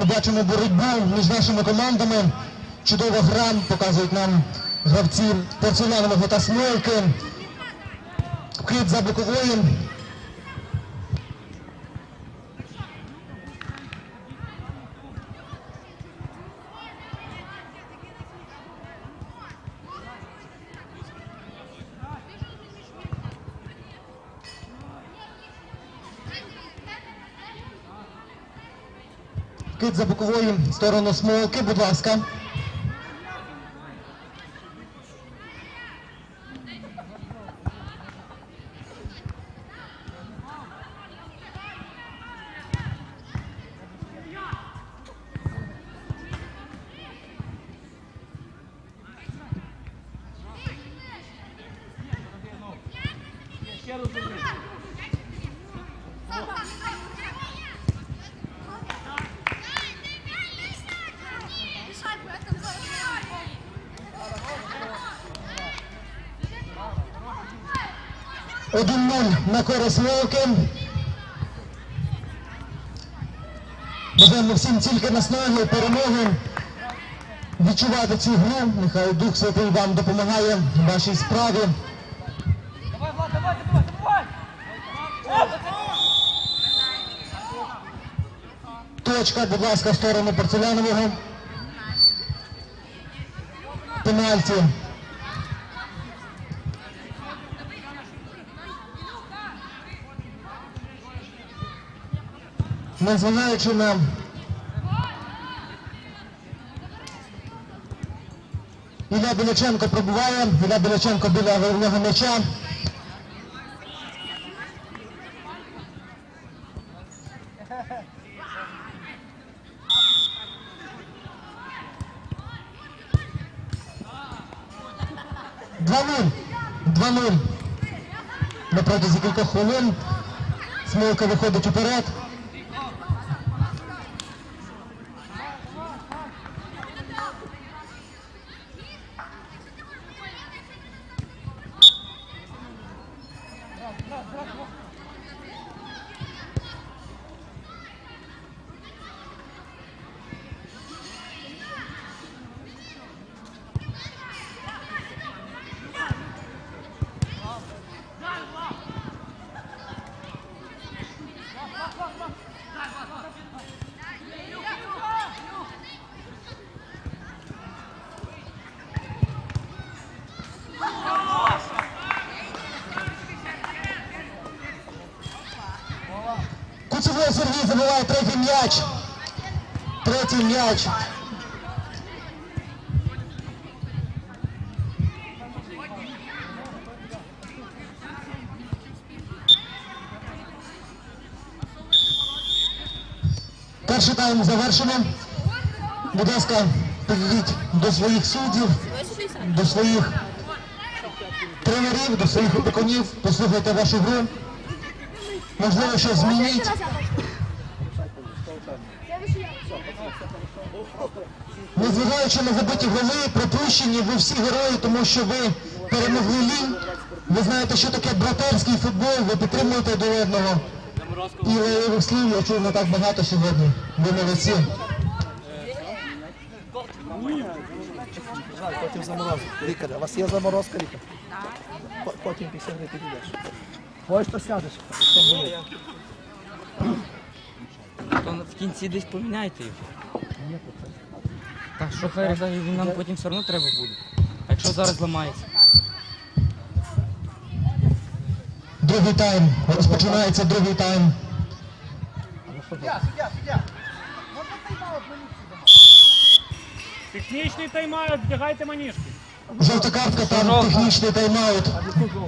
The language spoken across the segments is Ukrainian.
Ми бачимо боротьбу між нашими командами. Чудова гра, показують нам гравці порцелянового та Смолки. Вхід за бокової. Кит за боковою сторону смолки, будь ласка. Quero ver. 1-0 на користь Вовки. Бажаємо всім тільки наснаги, перемоги. Відчувати цю гру. Нехай Дух Святий вам допомагає в вашій справі. Давай, Влад, давай, давай! Точка, будь ласка, в сторону Порцелянового. Пенальті. Незважаючи на Ілля Біляченко пробуває, Ілля Біляченко біля головного м'яча. Два нуль. Два нуль. На протязі кількох хвилин. Смолка виходить уперед. Третій м'яч. Перший тайм завершено. Будь ласка, підійдіть до своїх суддів, до своїх тренерів, до своїх опікунів, послухайте вашу гру. Можливо, щось змініть. Незважаючи на забиті голи, пропущені, ви всі герої, тому що ви перемогли лінь. Ви знаєте, що таке братерський футбол, ви підтримуєте до одного. І лайових слів я чув не так багато сьогодні. Ви молодці. Потім заморозка. Лікар, у вас є заморозка, лікар? Потім після гри підійдеш. Хочеш, то сядеш. То в кінці десь поміняйте його. Так що хай розгляді, нам потім все одно треба буде. А якщо зараз ламається? Другий тайм. Розпочинається другий тайм. Технічний тайм-аут, вдягайте манішки. Жовта картка, там технічний тайм-аут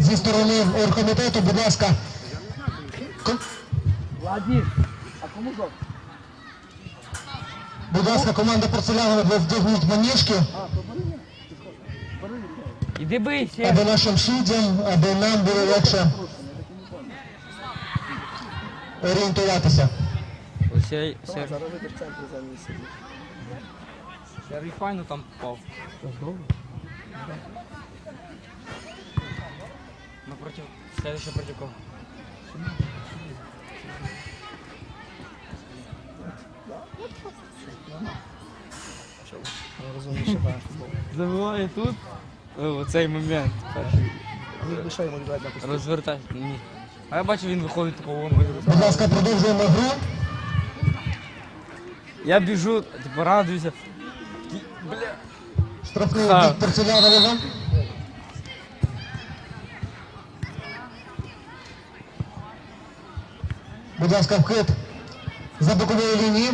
зі сторони оргкомітету. Будь ласка. Владі, а кому жовт? Будь ласка, команда порцелянових ви вдягніть маніжки, Іди бийся. аби нашим суддям, аби нам було легше орієнтуватися. За мій сидіти. Сергій файно там попав. Напротив, следующий проти кого? Забиває тут. О, цей момент. Перший. Він лише йому віддати на пусту. Розвертай. Ні. А я бачу, він виходить такого вон виходить. Будь ласка, продовжуємо гру. Я біжу, типу радуюся. Штрафний Ха. від. Будь ласка, вхід за бокової лінії.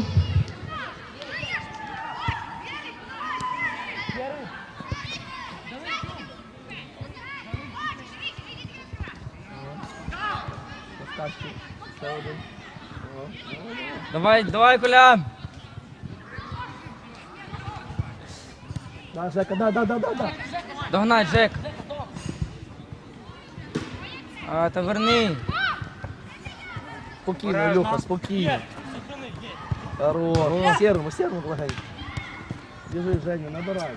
Давай, давай, Коля! Да, Жека, да, да, да, да, да. Догнать, Жек! А, та верни! Спокійно, Люха, спокійно. Хорош. Серому, серому легенько. Біжи, Женя, набирай.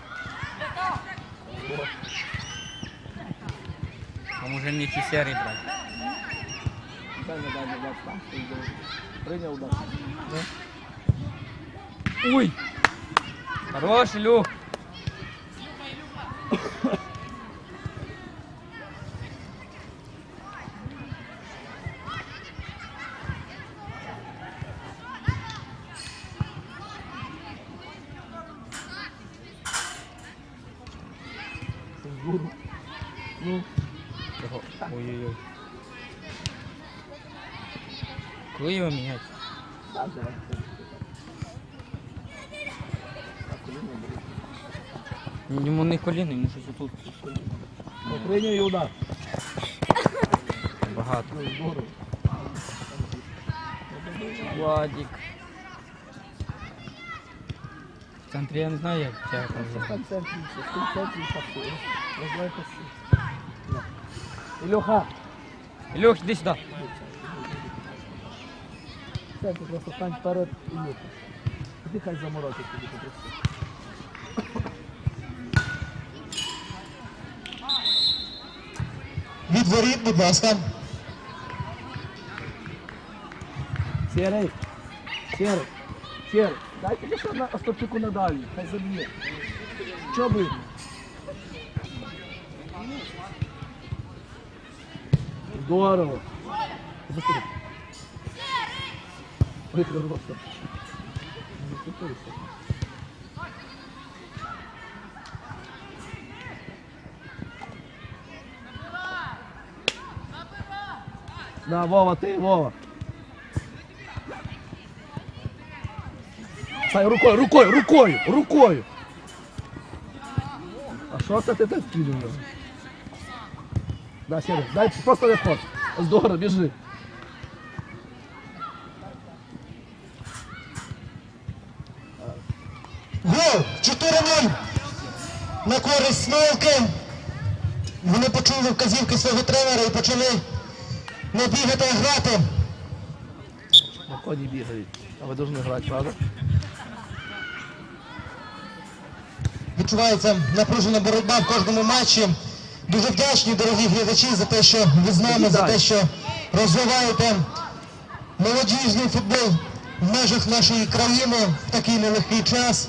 А може міг і серий брати. Дай не дай не дай там. Прийняв удар. Ой! Хорош, Люк! Ну, Ой-ой-ой. Міняти? так, давай. Йому не коліно, йому щось отут Ну, прийняв і удар. багато. Ну. Владик. В центрі я не знаю, як тебе там в центрі, в центрі і так все. Роздай паси. Ілюха, Ілюх, іди сюди. В центрі просто стань вперед Ілюха. Іди хай заморозить тобі попроси. Від воріт, будь ласка. Серий, серий, серий. Дайте ще на Остапчуку на дальню, хай заб'є. Що би? Здорово. Заступи. Хорошо. Да, Вова, ти, Вова. Сай, рукою, рукою, рукою, рукою. А що це ти так підняв? Да, Сірий, дай просто не. Здорово, біжи. Гол 4-0 на користь Смолки. Вони почули вказівки свого тренера і почали не бігати, а грати. На коні бігають. А ви повинні грати, правда? Відчувається напружена боротьба в кожному матчі. Дуже вдячні, дорогі глядачі, за те, що ви з нами, за те, що розвиваєте молодіжний футбол в межах нашої країни в такий нелегкий час.